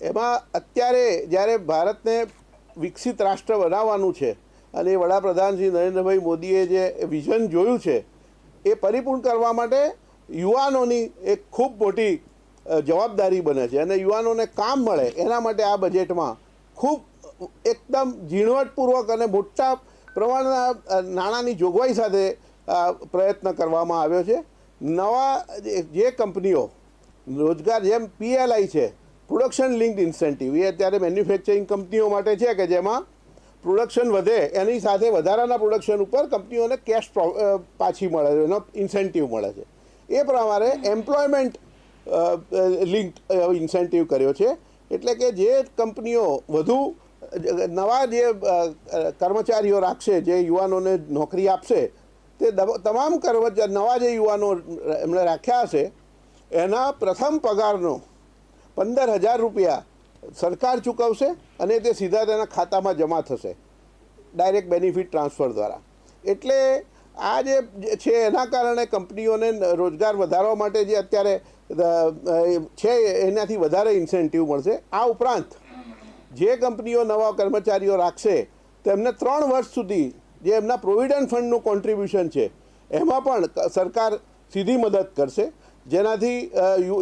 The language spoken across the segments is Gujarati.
એમાં અત્યારે જ્યારે ભારતને વિકસિત રાષ્ટ્ર બનાવવાનું છે અને વડાપ્રધાન શ્રી નરેન્દ્રભાઈ મોદીએ જે વિઝન જોયું છે, એ પરિપૂર્ણ કરવા માટે યુવાનોની એક ખૂબ મોટી જવાબદારી બને છે અને યુવાનોને કામ મળે એના માટે આ બજેટમાં ખૂબ એકદમ ઝીણવટપૂર્વક અને મોટા પ્રમાણના નાણાંની જોગવાઈ સાથે પ્રયત્ન કરવામાં આવ્યો છે. નવા જે કંપનીઓ રોજગાર જેમ પીએલઆઈ છે પ્રોડક્શન લિંક્ડ ઇન્સેન્ટિવ. એ અત્યારે મેન્યુફેક્ચરિંગ કંપનીઓ માટે છે કે જેમાં પ્રોડક્શન વધે, એની સાથે વધારાના પ્રોડક્શન ઉપર કંપનીઓને કેશ પાછી મળે છે, એનો ઇન્સેન્ટિવ મળે છે. એ પ્રમાણે એમ્પ્લોયમેન્ટ લિંક ઇન્સેન્ટિવ કર્યો છે. એટલે કે જે કંપનીઓ વધુ, નવા જે કર્મચારીઓ રાખશે, જે યુવાનોને નોકરી આપશે, તે તમામ કર્મચારી નવા જે યુવાનો એમણે રાખ્યા હશે, એના પ્રથમ પગારનો પંદર હજાર રૂપિયા સરકાર ચૂકવશે અને તે સીધા તેના ખાતામાં જમા થશે. ડાયરેક્ટ બેનિફિટ ટ્રાન્સફર દ્વારા. એટલે આ જે છે એના કારણે કંપનીઓને રોજગાર વધારવા માટે જે અત્યારે છે એનાથી વધારે ઇન્સેન્ટિવ મળશે. આ ઉપરાંત જે કંપનીઓ નવા કર્મચારીઓ રાખશે તેમને ત્રણ વર્ષ સુધી જે એમના પ્રોવિડન્ટ ફંડનું કોન્ટ્રીબ્યુશન છે, એમાં પણ સરકાર સીધી મદદ કરશે. જેનાથી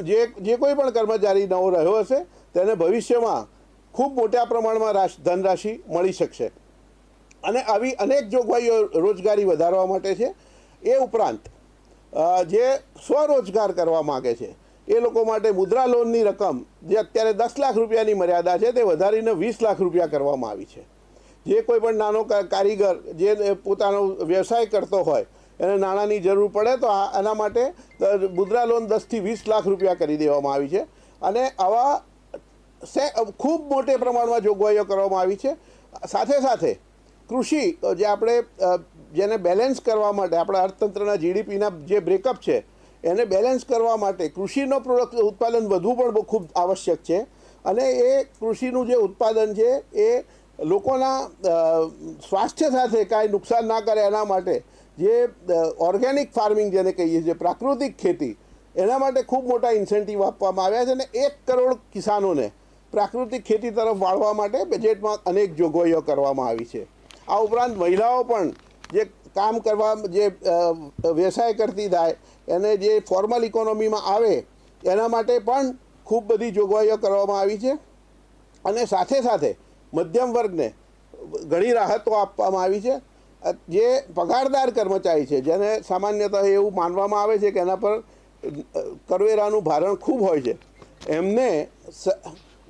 જે જે કોઈ પણ કર્મચારી નવો રહ્યો હશે, તેને ભવિષ્યમાં ખૂબ મોટા પ્રમાણમાં રાશ, ધનરાશિ મળી શકશે. અને આવી અનેક જોગવાઈઓ રોજગારી વધારવા માટે છે. એ ઉપરાંત જે સ્વરોજગાર કરવા માગે છે, એ લોકો માટે મુદ્રા લોનની રકમ, જે અત્યારે દસ લાખ રૂપિયાની મર્યાદા છે, તે વધારીને વીસ લાખ રૂપિયા કરવામાં આવી છે. જે કોઈ પણ નાનો કારીગર, જે પોતાનો વ્યવસાય કરતો હોય એને નાણાંની જરૂર પડે તો આના માટે મુદ્રા લોન દસથી વીસ લાખ રૂપિયા કરી દેવામાં આવી છે. અને આવા સે ખૂબ મોટે પ્રમાણમાં જોગવાઈઓ કરવામાં આવી છે. સાથે સાથે કૃષિ જે આપણે જેને બેલેન્સ કરવા માટે આપણા અર્થતંત્રના જીડીપીના જે બ્રેકઅપ છે, એને બેલેન્સ કરવા માટે કૃષિનો પ્રોડક્ટ ઉત્પાદન વધવું પણ બહુ ખૂબ આવશ્યક છે. અને એ કૃષિનું જે ઉત્પાદન છે, એ લોકોના સ્વાસ્થ્ય સાથે કાંઈ નુકસાન ના કરે એના માટે જે ઓર્ગેનિક ફાર્મિંગ જેને કહીએ છીએ, પ્રાકૃતિક ખેતી, એના માટે ખૂબ મોટા ઇન્સેન્ટિવ આપવામાં આવ્યા છે અને એક કરોડ કિસાનોને પ્રાકૃતિક ખેતી તરફ વાળવા માટે બજેટમાં અનેક જોગવાઈઓ કરવામાં આવી છે. આ ઉપરાંત મહિલાઓ પણ જે કામ કરવા, જે વ્યવસાય કરતી થાય, એને જે ફોર્મલ ઇકોનોમીમાં આવે, એના માટે પણ ખૂબ બધી જોગવાઈઓ કરવામાં આવી છે. અને સાથે સાથે મધ્યમ વર્ગને ઘણી રાહતો આપવામાં આવી છે. જે પગારદાર કર્મચારી છે, જેને સામાન્યતઃ એવું માનવામાં આવે છે કે એના પર કરવેરાનું ભારણ ખૂબ હોય છે, એમને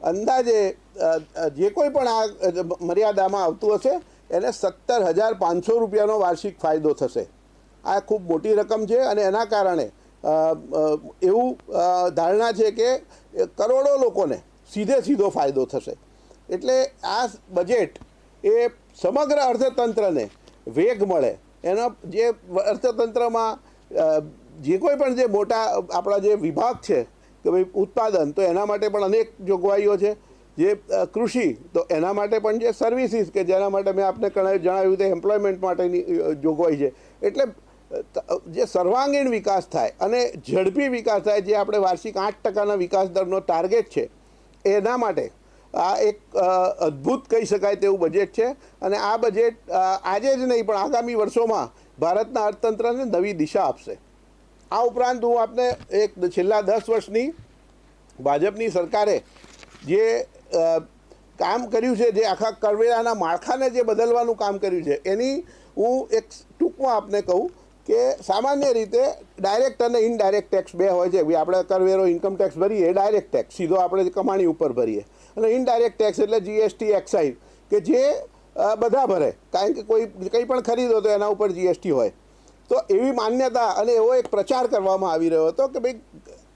અંદાજે જે કોઈ પણ આ મર્યાદામાં આવતું હશે, એને સત્તર હજાર પાંચસો રૂપિયાનો વાર્ષિક ફાયદો થશે. આ ખૂબ મોટી રકમ છે અને એના કારણે એવું ધારણા છે કે કરોડો લોકોને સીધે સીધો ફાયદો થશે. એટલે આ બજેટ એ સમગ્ર અર્થતંત્રને વેગ મળે. એનો જે અર્થતંત્રમાં જે કોઈ પણ જે મોટા, આપણા જે વિભાગ છે, કે ભાઈ ઉત્પાદન, તો એના માટે પણ અનેક જોગવાઈઓ છે. જે કૃષિ, તો એના માટે પણ જે સર્વિસીસ કે જેના માટે મેં આપને જણાવ્યું તે એમ્પ્લોયમેન્ટ માટેની જોગવાઈ છે. એટલે જે સર્વાંગીણ વિકાસ થાય, અને ઝડપી વિકાસ થાય, જે આપણે વાર્ષિક આઠ ટકાના વિકાસ દરનો ટાર્ગેટ છે, એના માટે આ એક અદ્ભુત કહી શકાય તેવું બજેટ છે. અને આ બજેટ આજે જ નહીં, પણ આગામી વર્ષોમાં ભારતના અર્થતંત્રને નવી દિશા આપશે. આ ઉપરાંત હું આપને એક છેલ્લા દસ વર્ષની ભાજપની સરકારે જે કામ કર્યું છે, જે આખા કરવેરાના માળખાને જે બદલવાનું કામ કર્યું છે, એની હું એક ટૂંકમાં આપને કહું કે સામાન્ય રીતે ડાયરેક્ટ અને ઇનડાયરેક્ટ ટેક્સ બે હોય છે. આપણે કરવેરો ઇન્કમ ટેક્સ ભરીએ ડાયરેક્ટ ટેક્સ સીધો આપણે કમાણી ઉપર ભરીએ. અને ઇનડાયરેક્ટ ટેક્સ એટલે જીએસટી એક્સાઇઝ કે જે બધા ભરે. કારણ કે કોઈ, કંઈ પણ ખરીદો તો એના ઉપર જીએસટી હોય. તો એવી માન્યતા અને એવો એક પ્રચાર કરવામાં આવી રહ્યો હતો કે ભાઈ,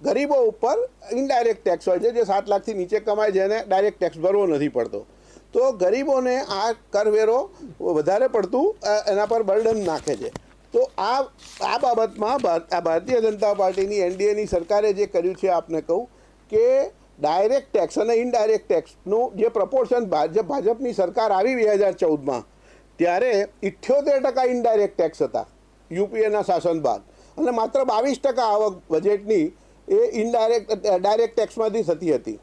ગરીબો ઉપર ઇનડાયરેક્ટ ટેક્સ હોય છે, જે સાત લાખથી નીચે કમાય છે, એને ડાયરેક્ટ ટેક્સ ભરવો નથી પડતો. તો ગરીબોને આ કરવેરો વધારે પડતું એના પર બર્ડન નાખે છે. તો આ આ બાબતમાં ભારતીય જનતા પાર્ટીની એનડીએની સરકારે જે કર્યું છે, આપને કહું, કે ડાયરેક્ટ ટેક્સ અને ઇનડાયરેક્ટ ટેક્સનું જે પ્રપોર્શન ભાજપ ભાજપની સરકાર આવી બે હજાર ચૌદમાં, ત્યારે ઇઠ્યોતેર ટકા ઇનડાયરેક્ટ ટેક્સ હતા યુપીએના શાસન બાદ. અને માત્ર બાવીસ ટકા આવક બજેટની એ ઇનડાયરેક્ટ ડાયરેક્ટ ટેક્સમાંથી થતી હતી.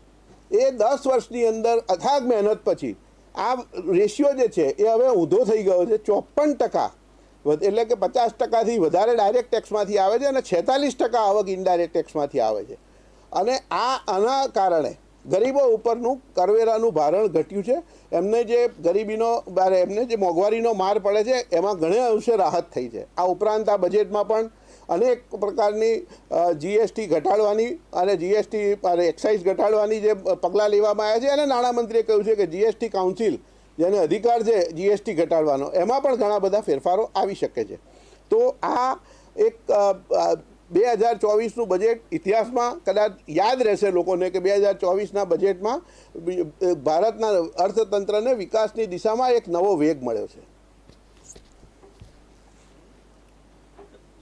એ દસ વર્ષની અંદર અથાગ મહેનત પછી આ રેશિયો જે છે એ હવે ઊંધો થઈ ગયો છે. ચોપન ટકા એટલે કે પચાસ ટકાથી વધારે ડાયરેક્ટ ટેક્સમાંથી આવે છે અને છેતાલીસ ટકા આવક ઇનડાયરેક્ટ ટેક્સમાંથી આવે છે. અને આ આના કારણે ગરીબો ઉપરનું કરવેરાનું ભારણ ઘટ્યું છે. એમને જે ગરીબીનો, બારે એમને જે મોંઘવારીનો માર પડે છે, એમાં ઘણા અંશે રાહત થઈ છે. આ ઉપરાંત આ બજેટમાં પણ અનેક પ્રકારની જીએસટી ઘટાડવાની અને જીએસટી એક્સાઇઝ ઘટાડવાની જે પગલાં લેવામાં આવ્યા છે. અને નાણામંત્રીએ કહ્યું છે કે જીએસટી કાઉન્સિલ જેને અધિકાર છે જીએસટી ઘટાડવાનો, એમાં પણ ઘણા બધા ફેરફારો આવી શકે છે. તો આ એક બે હજાર ચોવીસનું બજેટ ઇતિહાસમાં કદાચ યાદ રહેશે લોકોને કે બે હજાર ચોવીસના બજેટમાં ભારતના અર્થતંત્રને વિકાસની દિશામાં એક નવો વેગ મળ્યો છે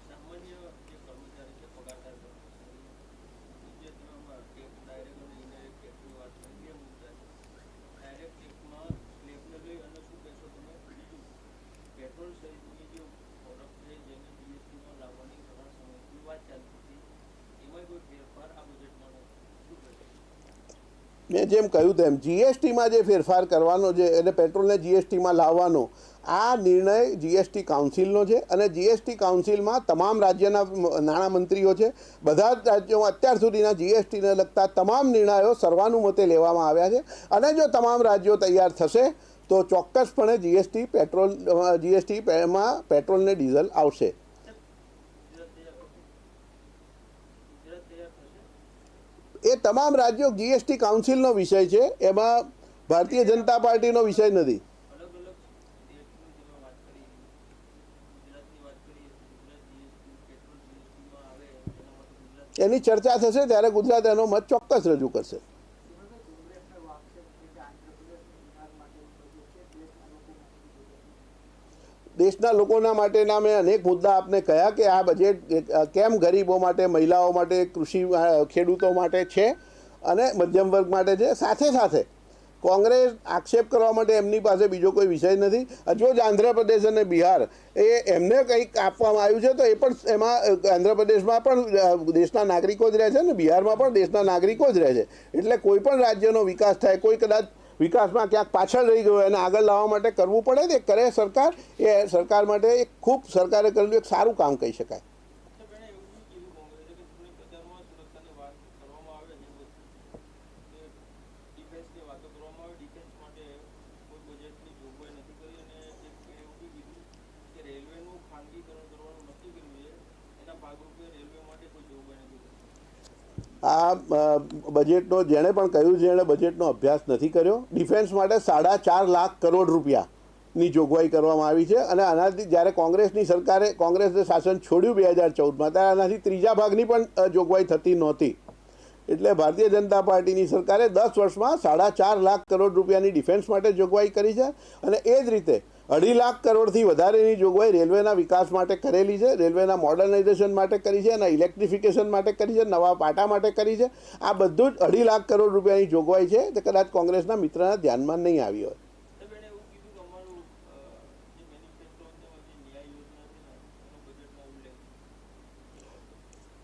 સામાન્ય જે કર્મચારી છે પગારદાર કર્મચારી ગુજરાતીમાં ટેક્સ ડાયરેક્ટ અને ઇનડાયરેક્ટ ટેક્સની વાત કરી બે મુદ્દા છે ડાયરેક્ટ ટેક્સમાં સ્લેબને લઈ અને શું કહેશો તમે બીજું પેટ્રોલ સહિતની જે પ્રોડક્ટ છે જેને જીએસટીમાં લાવવાની ઘણા સમયથી વાત ચાલતી હતી એમાં કોઈ ફેરફાર આ બજેટમાં નથી શું કહેશો જેમ કહ્યું તેમ જીએસટીમાં જે ફેરફાર કરવાનો છે એટલે પેટ્રોલને જીએસટીમાં લાવવાનો, આ નિર્ણય જીએસટી કાઉન્સિલનો છે અને જીએસટી કાઉન્સિલમાં તમામ રાજ્યના નાણામંત્રીઓ છે. બધા જ રાજ્યોમાં અત્યાર સુધીના જીએસટીને લગતા તમામ નિર્ણયો સર્વાનુમતે લેવામાં આવ્યા છે. અને જો તમામ રાજ્યો તૈયાર થશે, તો ચોક્કસપણે જીએસટી પેટ્રોલ જીએસટી એમાં પેટ્રોલ ને ડીઝલ આવશે ગુજરાત તૈયાર થશે ગુજરાત તૈયાર થશે એ તમામ રાજ્યો જીએસટી કાઉન્સિલનો વિષય છે. એમાં ભારતીય જનતા પાર્ટીનો વિષય નથી. એની ચર્ચા થશે ત્યારે ગુજરાત એનો મત ચોક્કસ રજૂ કરશે. દેશના લોકોના માટેના મેં અનેક મુદ્દા આપને કહ્યા કે આ બજેટ કેમ ગરીબો માટે, મહિલાઓ માટે, કૃષિ ખેડૂતો માટે છે અને મધ્યમ વર્ગ માટે છે? સાથે સાથે કોંગ્રેસ આક્ષેપ કરવા માટે એમની પાસે બીજો કોઈ વિષય નથી. હજુ જ આંધ્રપ્રદેશ અને બિહાર એ એમને કંઈક આપવામાં આવ્યું છે, તો એ પણ એમાં આંધ્રપ્રદેશમાં પણ દેશના નાગરિકો જ રહે છે ને બિહારમાં પણ દેશના નાગરિકો જ રહે છે. એટલે કોઈ પણ રાજ્યનો વિકાસ થાય, કોઈ કદાચ વિકાસમાં ક્યાંક પાછળ રહી ગયો એને આગળ લાવવા માટે કરવું પડે ને, કરે સરકાર, એ સરકાર માટે એક ખૂબ સરકારે કરેલું એક સારું કામ કહી શકાય. રેલવેનું ખાનગીકરણ કરવાનું નક્કી કર્યું છે, એના ભાગરૂપે રેલવે માટે કોઈ જોગવાઈ નથી આ બજેટનો જેણે પણ કહ્યું છે, એણે બજેટનો અભ્યાસ નથી કર્યો. ડિફેન્સ માટે સાડા ચાર લાખ કરોડ રૂપિયાની જોગવાઈ કરવામાં આવી છે અને આનાથી જ્યારે કોંગ્રેસની સરકારે, કોંગ્રેસે શાસન છોડ્યું બે હજાર ચૌદમાં, ત્યારે આનાથી ત્રીજા ભાગની પણ જોગવાઈ થતી નહોતી. એટલે ભારતીય જનતા પાર્ટીની સરકારે દસ વર્ષમાં સાડા ચાર લાખ કરોડ રૂપિયાની ડિફેન્સ માટે જોગવાઈ કરી છે અને એ જ રીતે અઢી લાખ કરોડથી વધારેની જોગવાઈ રેલવેના વિકાસ માટે કરેલી છે રેલવેના મોડર્નાઇઝેશન માટે કરી છે અને ઇલેક્ટ્રિફિકેશન માટે કરી છે નવા પાટા માટે કરી છે. આ બધું જ અઢી લાખ કરોડ રૂપિયાની જોગવાઈ છે. તે કદાચ કોંગ્રેસના મિત્રના ધ્યાનમાં નહીં આવી હોય.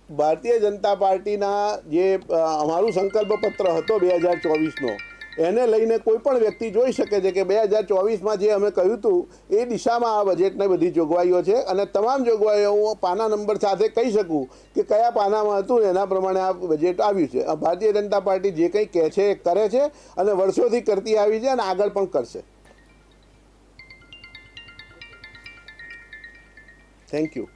ભારતીય જનતા પાર્ટીના જે અમારું સંકલ્પ પત્ર હતો બે હજાર ચોવીસનો એને લઈને કોઈ પણ વ્યક્તિ જોઈ શકે છે કે બે હજાર ચોવીસમાં જે અમે કહ્યું હતું, એ દિશામાં આ બજેટની બધી જોગવાઈઓ છે અને તમામ જોગવાઈઓ હું પાના નંબર સાથે કહી શકું કે કયા પાનામાં હતું એના પ્રમાણે આ બજેટ આવ્યું છે. ભારતીય જનતા પાર્ટી જે કંઈ કહે છે એ કરે છે અને વર્ષોથી કરતી આવી છે અને આગળ પણ કરશે. Thank you